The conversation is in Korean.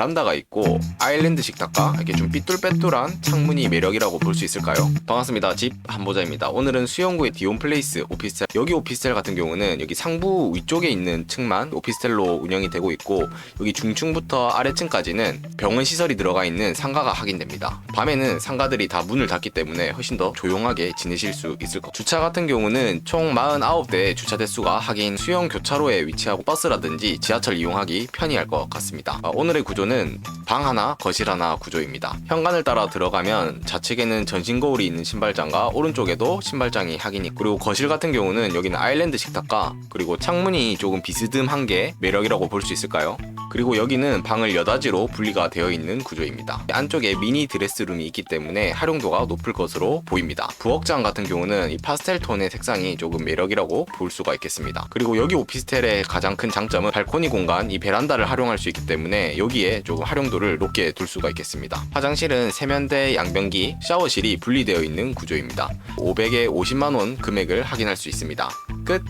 베란다가 있고 아일랜드 식탁과 이렇게 좀 삐뚤빼뚤한 창문이 매력이라고 볼 수 있을까요? 반갑습니다. 집 한보자입니다. 오늘은 수영구의 디온 플레이스 오피스텔 여기 오피스텔 같은 경우는 여기 상부 위쪽에 있는 층만 오피스텔로 운영이 되고 있고 여기 중층부터 아래층까지는 병원 시설이 들어가 있는 상가가 확인됩니다. 밤에는 상가들이 다 문을 닫기 때문에 훨씬 더 조용하게 지내실 수 있을 것. 주차 같은 경우는 총 49대의 주차 대수가 하긴 수영 교차로에 위치하고 버스라든지 지하철 이용하기 편리할 것 같습니다. 아, 오늘의 구조는 방 하나, 거실 하나 구조입니다. 현관을 따라 들어가면 좌측에는 전신 거울이 있는 신발장과 오른쪽에도 신발장이 있고 그리고 거실 같은 경우는 여기는 아일랜드 식탁과 그리고 창문이 조금 비스듬한 게 매력이라고 볼 수 있을까요? 그리고 여기는 방을 여닫이로 분리가 되어 있는 구조입니다. 안쪽에 미니 드레스룸이 있기 때문에 활용도가 높을 것으로 보입니다. 부엌장 같은 경우는 이 파스텔 톤의 색상이 조금 매력이라고 볼 수가 있겠습니다. 그리고 여기 오피스텔의 가장 큰 장점은 발코니 공간, 이 베란다를 활용할 수 있기 때문에 여기에 조금 활용도를 높게 둘 수가 있겠습니다. 화장실은 세면대, 양변기, 샤워실이 분리되어 있는 구조입니다. 500에 50만 원 금액을 확인할 수 있습니다.